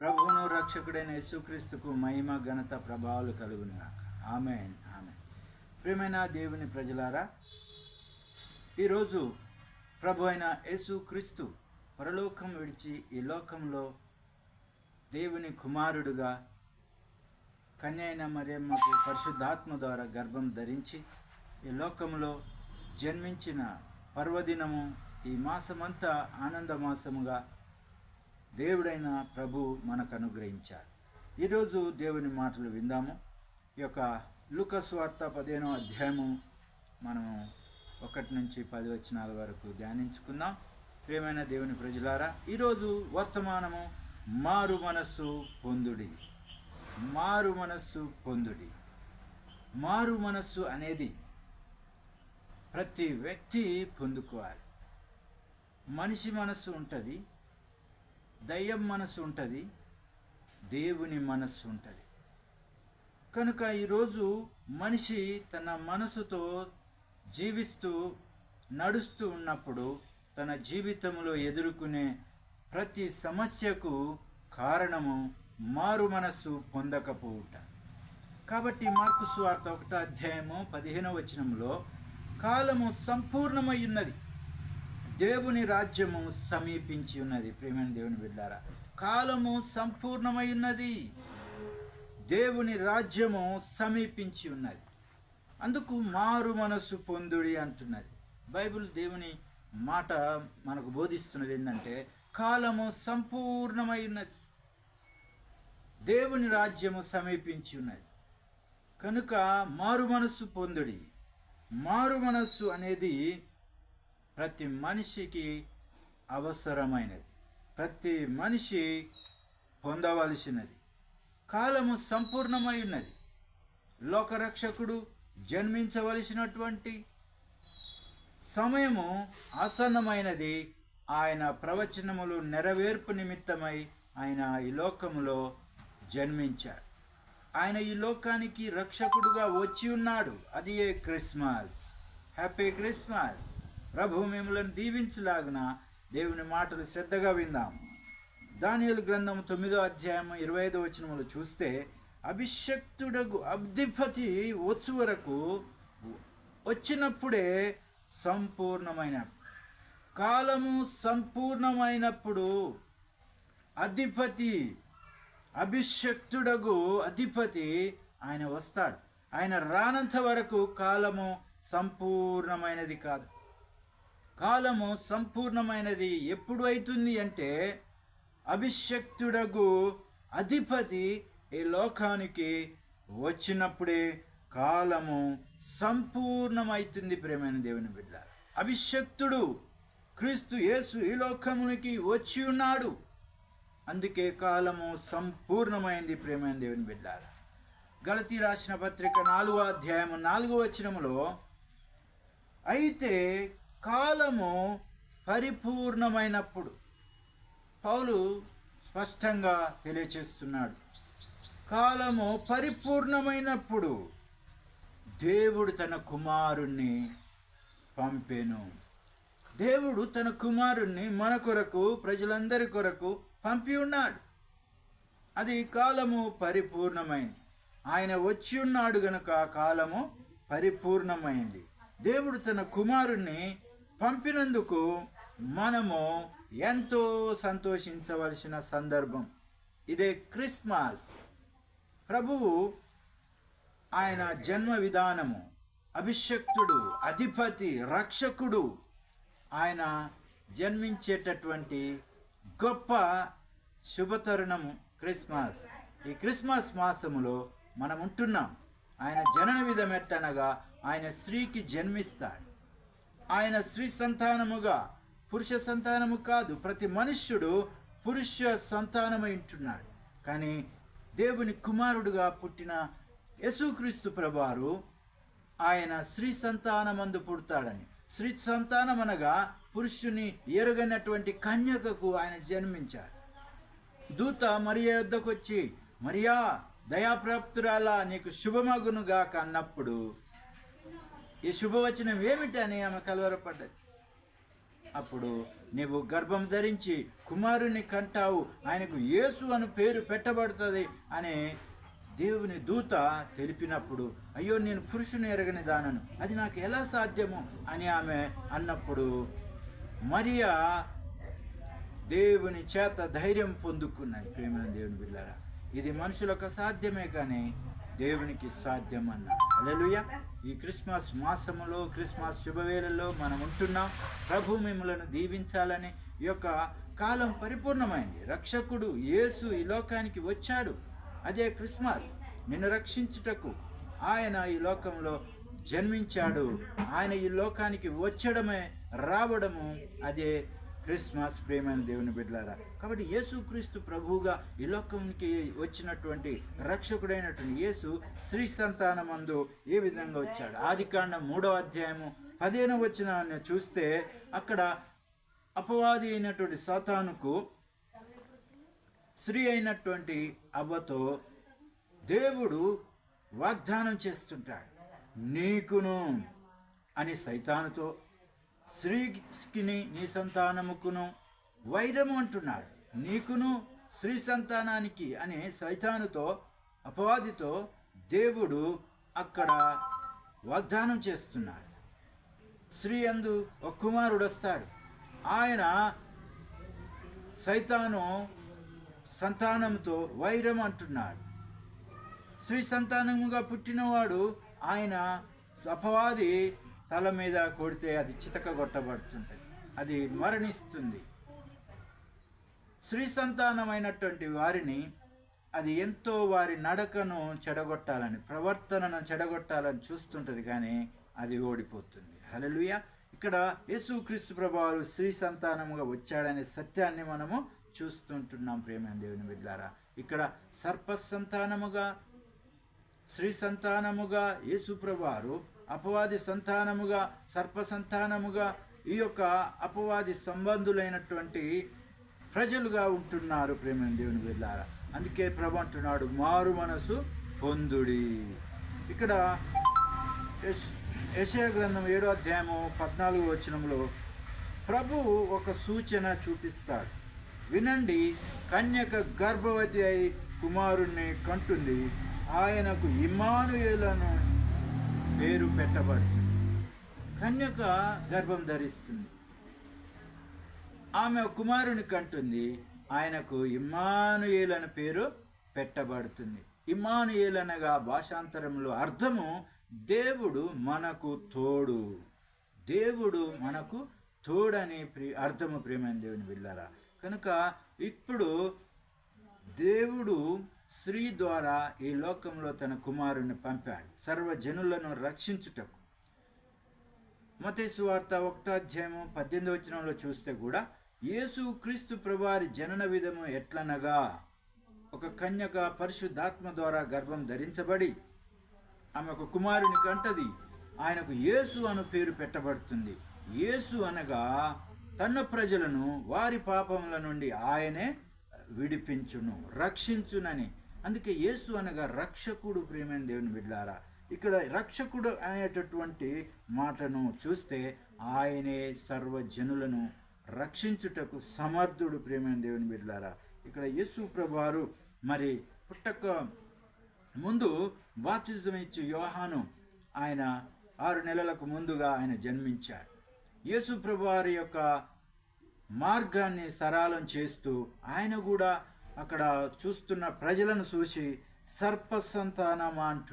ప్రభువును రక్షకుడైన యేసుక్రీస్తుకు మహిమ ఘనత ప్రభావాలు కలుగునుగాక. ఆమె ఆమె ప్రియమైన దేవుని ప్రజలారా ఈరోజు ప్రభు అయిన యేసుక్రీస్తు పరలోకం విడిచి ఈ లోకంలో దేవుని కుమారుడుగా కన్య అయిన మరియమ్మకు పరిశుద్ధాత్మ ద్వారా గర్భం ధరించి ఈ లోకంలో జన్మించిన పర్వదినము ఈ మాసమంతా ఆనంద మాసముగా దేవుడైన ప్రభు మనకు అనుగ్రహించారు ఈరోజు దేవుని మాటలు విందాము. ఈ యొక్క లుకస్ వార్త పదిహేనో అధ్యాయము మనము ఒకటి నుంచి పది వచనాల వరకు ధ్యానించుకుందాం. ప్రియమైన దేవుని ప్రజలారా ఈరోజు వర్తమానము మారు మనస్సు పొందుడి. మారు మనస్సు పొందుడి. మారు మనస్సు అనేది ప్రతి వ్యక్తి పొందుకోవాలి. మనిషి మనస్సు ఉంటుంది దయ్యం మనసు ఉంటుంది దేవుని మనస్సు ఉంటుంది. కనుక ఈరోజు మనిషి తన మనసుతో జీవిస్తూ నడుస్తూ ఉన్నప్పుడు తన జీవితంలో ఎదుర్కొనే ప్రతి సమస్యకు కారణము మారు మనస్సు పొందకపోవుట. కాబట్టి మార్కు స్వార్థ ఒకటో అధ్యాయము పదిహేనవ వచనంలో కాలము సంపూర్ణమై ఉన్నది. దేవుని రాజ్యము సమీపించి ఉన్నది. ప్రేమైన దేవుని బిడ్డారా కాలము సంపూర్ణమై ఉన్నది. దేవుని రాజ్యము సమీపించి ఉన్నది. అందుకు మారు మనస్సు పొందుడి అంటున్నది. బైబిల్ దేవుని మాట మనకు బోధిస్తున్నది ఏంటంటే కాలము సంపూర్ణమై ఉన్నది. దేవుని రాజ్యము సమీపించి ఉన్నది. కనుక మారు మనస్సు పొందుడి. మారు మనస్సు అనేది ప్రతి మనిషికి అవసరమైనది. ప్రతి మనిషి పొందవలసినది. కాలము సంపూర్ణమై ఉన్నది. లోకరక్షకుడు జన్మించవలసినటువంటి సమయము ఆసన్నమైనది. ఆయన ప్రవచనములు నెరవేర్పు నిమిత్తమై ఆయన ఈ లోకములో జన్మించాడు. ఆయన ఈ లోకానికి రక్షకుడుగా వచ్చి ఉన్నాడు. అది ఏ క్రిస్మస్? Happy Christmas! ప్రభు మిమ్మల్ని దీవించలాగిన దేవుని మాటలు శ్రద్ధగా విందాం. దానియలు గ్రంథం తొమ్మిదో అధ్యాయం ఇరవై ఐదో వచనములు చూస్తే అభిషక్తుడగు అబ్ధిపతి వచ్చు వరకు వచ్చినప్పుడే సంపూర్ణమైన కాలము సంపూర్ణమైనప్పుడు అధిపతి అభిషక్తుడగు అధిపతి ఆయన వస్తాడు. ఆయన రానంత వరకు కాలము సంపూర్ణమైనది కాదు. కాలము సంపూర్ణమైనది ఎప్పుడు అవుతుంది అంటే అభిషక్తుడగు అధిపతి ఈ లోకానికి వచ్చినప్పుడే కాలము సంపూర్ణమైతుంది ప్రేమైన దేవుని బిడ్డ అభిషక్తుడు క్రీస్తు యేసు ఈ లోకమునికి వచ్చి ఉన్నాడు. అందుకే కాలము సంపూర్ణమైంది ప్రేమైన దేవుని బిడ్డ గలతీ రాసిన పత్రిక నాలుగో అధ్యాయము నాలుగో వచనములో అయితే కాలము పరిపూర్ణమైనప్పుడు పౌలు స్పష్టంగా తెలియచేస్తున్నాడు. కాలము పరిపూర్ణమైనప్పుడు దేవుడు తన కుమారుణ్ణి పంపెను. దేవుడు తన కుమారుణ్ణి మన కొరకు ప్రజలందరి కొరకు పంపి ఉన్నాడు. అది కాలము పరిపూర్ణమైంది. ఆయన వచ్చి ఉన్నాడు గనుక కాలము పరిపూర్ణమైంది. దేవుడు తన కుమారుణ్ణి పంపినందుకు మనము ఎంతో సంతోషించవలసిన సందర్భం. ఇదే క్రిస్మస్. ప్రభువు ఆయన జన్మ విధానము. అభిషక్తుడు అధిపతి రక్షకుడు ఆయన జన్మించేటటువంటి గొప్ప శుభతరుణము క్రిస్మస్. ఈ క్రిస్మస్ మాసములో మనం ఉంటున్నాం ఆయన జనన విధం ఎట్టనగా ఆయన స్త్రీకి జన్మిస్తాడు. ఆయన స్త్రీ సంతానముగా పురుష సంతానము కాదు ప్రతి మనుష్యుడు పురుష సంతానమై ఉంటున్నాడు. కానీ దేవుని కుమారుడుగా పుట్టిన యేసుక్రీస్తు ప్రభువారు ఆయన స్త్రీ సంతానమందు పుడతాడని. స్త్రీ సంతానం అనగా పురుషుని ఎరుగనటువంటి కన్యకకు ఆయన జన్మించాడు. దూత మరియా యుద్ధకొచ్చి మరియా దయాప్రాప్తురాలా నీకు శుభమగునుగా కన్నప్పుడు ఈ శుభవచనం ఏమిటని ఆమె కలవరపడ్డది. అప్పుడు నీవు గర్భం ధరించి కుమారుని కంటావు ఆయనకు యేసు అని పేరు పెట్టబడుతుంది అని దేవుని దూత తెలిపినప్పుడు అయ్యో నేను పురుషుని ఎరగని దానను. అది నాకు ఎలా సాధ్యము అని ఆమె అన్నప్పుడు మరియా దేవుని చేత ధైర్యం పొందుకున్నది ప్రేమ దేవుని బిళ్ళారా ఇది మనుషులకు సాధ్యమే కానీ దేవునికి సాధ్యం అన్నా అలెలుయా ఈ క్రిస్మస్ మాసములో క్రిస్మస్ శుభవేళల్లో మనం ఉంటున్నాం. ప్రభు మిమ్మలను దీవించాలని ఈ యొక్క కాలం పరిపూర్ణమైంది. రక్షకుడు యేసు ఈ లోకానికి వచ్చాడు. అదే క్రిస్మస్ నిన్ను రక్షించుటకు ఆయన ఈ లోకంలో జన్మించాడు. ఆయన ఈ లోకానికి వచ్చడమే రావడము అదే క్రిస్మస్ ప్రేమైన దేవుని బిడ్డలారా కాబట్టి యేసుక్రీస్తు ప్రభువుగా ఈ లోకంకి వచ్చినటువంటి రక్షకుడైనటువంటి యేసు శ్రీ సంతానమందు ఏ విధంగా వచ్చాడు? ఆది కాండం మూడవ అధ్యాయము పదిహేను వచ్చిన చూస్తే అక్కడ అపవాది అయినటువంటి సాతానుకు స్త్రీ అయినటువంటి అవ్వతో దేవుడు వాగ్దానం చేస్తుంటాడు నీకును అని సైతానుతో స్త్రీకిని నీ సంతానముకును. వైరము అంటున్నాడు. నీకును స్త్రీ సంతానానికి అని సైతానుతో అపవాదితో దేవుడు అక్కడ వాగ్దానం చేస్తున్నాడు. స్త్రీ అందు ఒక కుమారుడు వస్తాడు ఆయన సైతాను సంతానంతో వైరం అంటున్నాడు. స్త్రీ సంతానముగా పుట్టినవాడు ఆయన అపవాది తల మీద కొడితే అది చితక కొట్టబడుతుంటుంది అది మరణిస్తుంది. స్త్రీ సంతానమైనటువంటి వారిని అది ఎంతో వారి నడకను చెడగొట్టాలని ప్రవర్తనను చెడగొట్టాలని చూస్తుంటుంది కానీ అది ఓడిపోతుంది. హలలుయ ఇక్కడ యేసుక్రీస్తు ప్రభావాలు స్త్రీ సంతానముగా వచ్చాడనే సత్యాన్ని మనము చూస్తుంటున్నాం ప్రేమ దేవుని బిడ్డారా. ఇక్కడ సర్ప సంతానముగా స్త్రీ సంతానముగా యేసుప్రభారు అపవాది సంతానముగా సర్ప సంతానముగా ఈ యొక్క అపవాది సంబంధులైనటువంటి ప్రజలుగా ఉంటున్నారు ప్రేమ దేవుని వెళ్ళారా అందుకే ప్రభు అంటున్నాడు మారు మనసు పొందుడి. ఇక్కడ యశయ గ్రంథం ఏడో అధ్యాయము పద్నాలుగు వచనంలో ప్రభువు ఒక సూచన చూపిస్తాడు. వినండి కన్యక గర్భవతి అయి కుమారుణ్ణి కంటుంది. ఆయనకు ఇమానుయేలను పేరు పెట్టబడుతుంది. కన్యక గర్భం ధరిస్తుంది. ఆమె కుమారుని కంటుంది. ఆయనకు ఇమ్మానుయేల్ అనే పేరు పెట్టబడుతుంది. ఇమానుయేల్ అనగా భాషాంతరంలో అర్థము దేవుడు మనకు తోడు. దేవుడు మనకు తోడని ప్రి అర్థము ప్రేమైన దేవుని వెళ్ళారా కనుక ఇప్పుడు దేవుడు స్త్రీ ద్వారా ఈ లోకంలో తన కుమారుని పంపాడు. సర్వజనులను రక్షించుటకు. మతేసు వార్త పద్దెనిమిది వచనంలో చూస్తే కూడా యేసు క్రీస్తు ప్రభువారి జనన విధము ఎట్లనగా ఒక కన్యక పరిశుద్ధాత్మ ద్వారా గర్భం ధరించబడి ఆమె ఒక కుమారుని కంటది. ఆయనకు యేసు అను పేరు పెట్టబడుతుంది. యేసు అనగా తన ప్రజలను వారి పాపముల నుండి ఆయనే విడిపించును రక్షించునని. అందుకే యేసు అనగా రక్షకుడు ప్రేమైన దేవుని బిడ్డారా. ఇక్కడ రక్షకుడు అనేటటువంటి మాటను చూస్తే ఆయనే సర్వజనులను రక్షించుటకు సమర్థుడు ప్రేమైన దేవుని బిడ్డారా. ఇక్కడ యేసు ప్రభువారు మరి పుట్టక ముందు బాప్తిజం ఇచ్చే యోహాను ఆయన ఆరు నెలలకు ముందుగా ఆయన జన్మించాడు. యేసు ప్రభువారి యొక్క మార్గాన్ని సరళం చేస్తూ ఆయన కూడా అక్కడ చూస్తున్న ప్రజలను చూసి సర్ప అంటు